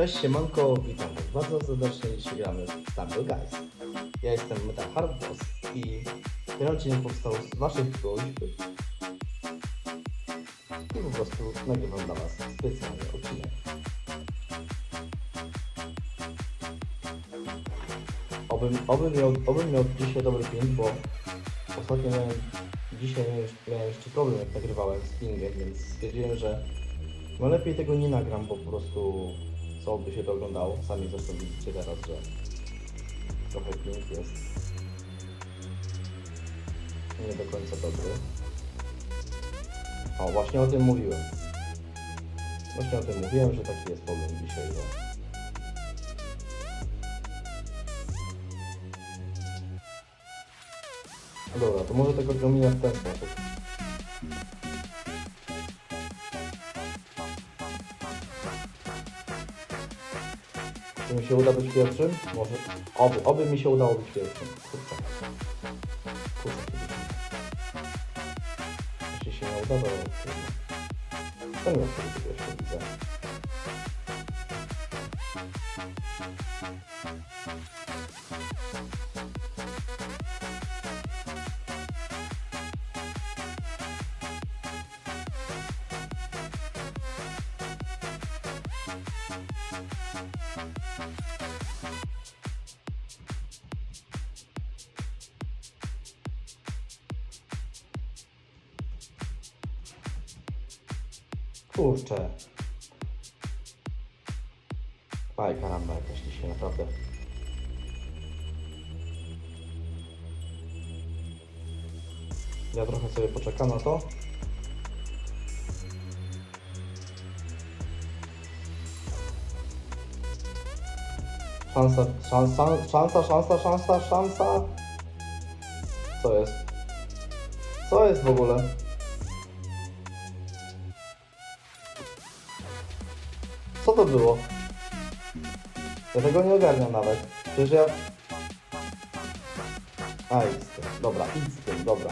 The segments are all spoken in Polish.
Cześć siemanko, witam was bardzo serdecznie, dzisiaj gramy w Stumble Guys. Ja jestem Metal Hard Boss i ten odcinek powstał z waszych prośb i po prostu nagrywam dla was specjalny odcinek. Obym, obym, miał, obym miał dzisiaj dobry film, bo ostatnio miałem, dzisiaj miałem, jeszcze- problem jak nagrywałem z więc stwierdziłem, że no lepiej tego nie nagram, bo po prostu co by się to oglądało. Sami zresztą widzicie teraz, że trochę ping jest nie do końca dobry. O, właśnie o tym mówiłem. Właśnie o tym mówiłem, że taki jest problem dzisiaj. No dobra, to może tego ominę w ten sposób. Się uda być pierwszym? Może. Oby, oby mi się udało być pierwszym. Kurczę. Kurczę. Jeśli się nie uda, to. To nie wiem, czy być pierwszym widzę. Kurczę. Aj, karamba, jakaś dzisiaj naprawdę. Ja trochę sobie poczekam na to. Szansa, szansa, szansa, szansa, szansa, szansa. Co jest? Co jest w ogóle? Co to było? Ja tego nie ogarniam nawet. Przecież ja... A, idź. Dobra, idź z tym, dobra.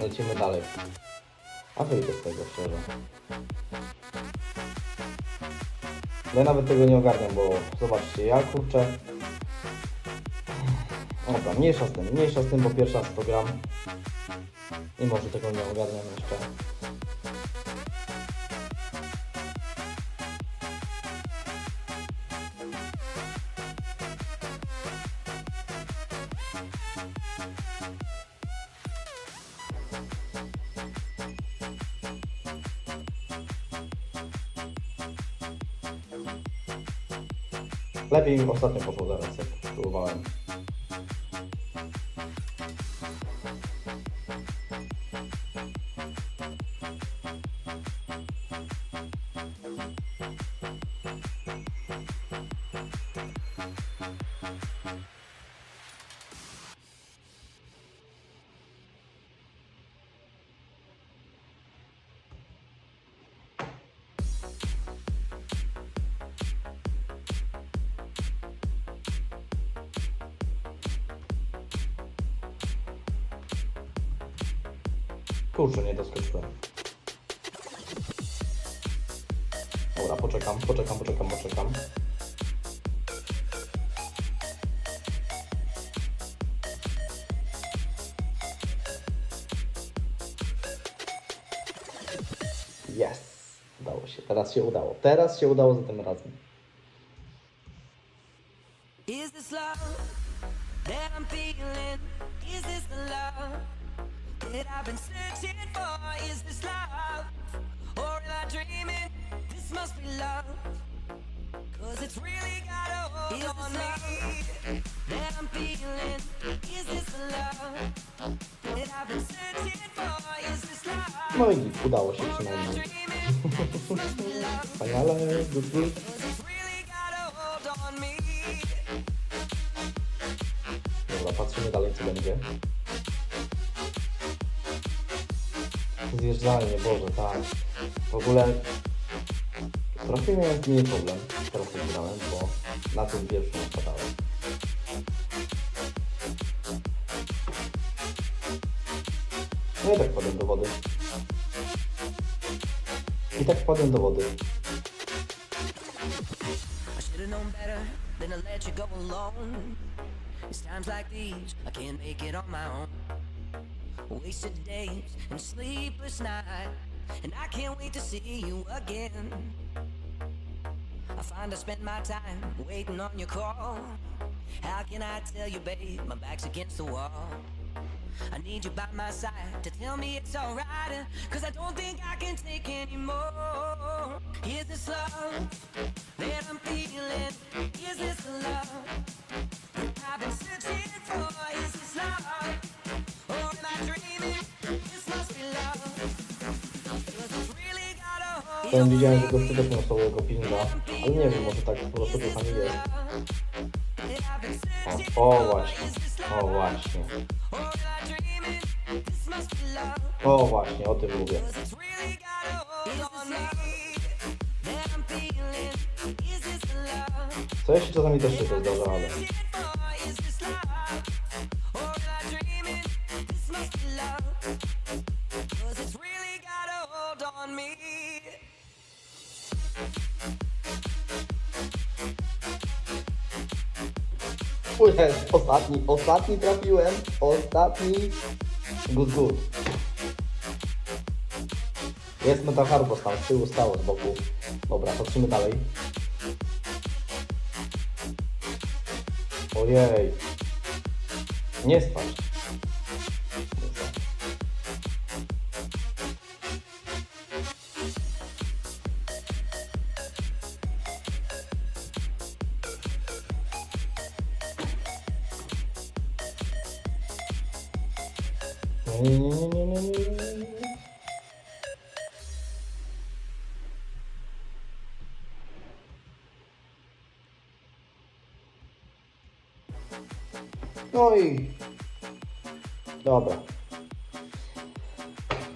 Lecimy dalej. A wyjdę z tego, szczerze. Ja nawet tego nie ogarniam, bo zobaczcie, ja kurczę... Dobra, mniejsza z tym, mniejsza z tym, bo pierwszy raz to gram. I może tego nie ogarniam jeszcze. Lepiej ostatnio poszło zaraz, jak próbowałem. Kurczę, nie doskoczyłem. Dobra, poczekam, poczekam, poczekam, poczekam. Yes! Udało się, teraz się udało. Teraz się udało za tym razem. Is this love that I'm feeling? Is this the love that I've been searching for? Is this love? Or am I dreaming? This must be love. Cause it's really got a hold on me that I'm feeling. Is this the love that I've been searching for? Is this love? No i git, udało się przynajmniej. Wspaniale, good, good. Dobra, patrzymy dalej, co będzie. Zjeżdżalnie, Boże, tak. W ogóle trochę miałem z niej problem, teraz jak grałem, bo na tym pierwszym spadałem. No i tak wpadłem do wody. I tak wpadłem do wody. It's times like these I can't make it on my own. Wasted days and sleepless nights, and I can't wait to see you again. I find I spend my time waiting on your call. How can I tell you, babe, my back's against the wall? I need you by my side to tell me it's alright. Cause I don't think I can take anymore. Is this love that I'm feeling? Is this love I've been searching for? Is this love? Tam widziałem, że gostytek miał słabego pinga, ale nie wiem, może tak po prostu czasami jest. O, o właśnie, o właśnie, o właśnie, o tym mówię. Co się czasami też tylko zdarza, ale... Jest, ostatni, ostatni trafiłem, ostatni. Good, good. Jest Metal Harbor tam z tyłu stało, z boku. Dobra, patrzymy dalej. Ojej. Nie spać. No i dobra.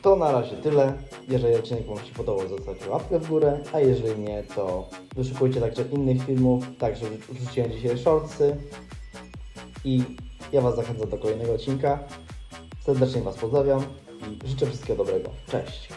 To na razie tyle. Jeżeli odcinek Wam się podobał, zostawcie łapkę w górę, a jeżeli nie, to wyszukujcie także innych filmów. Także wrzuciłem dzisiaj shortsy i ja Was zachęcam do kolejnego odcinka. Serdecznie Was pozdrawiam i życzę wszystkiego dobrego. Cześć!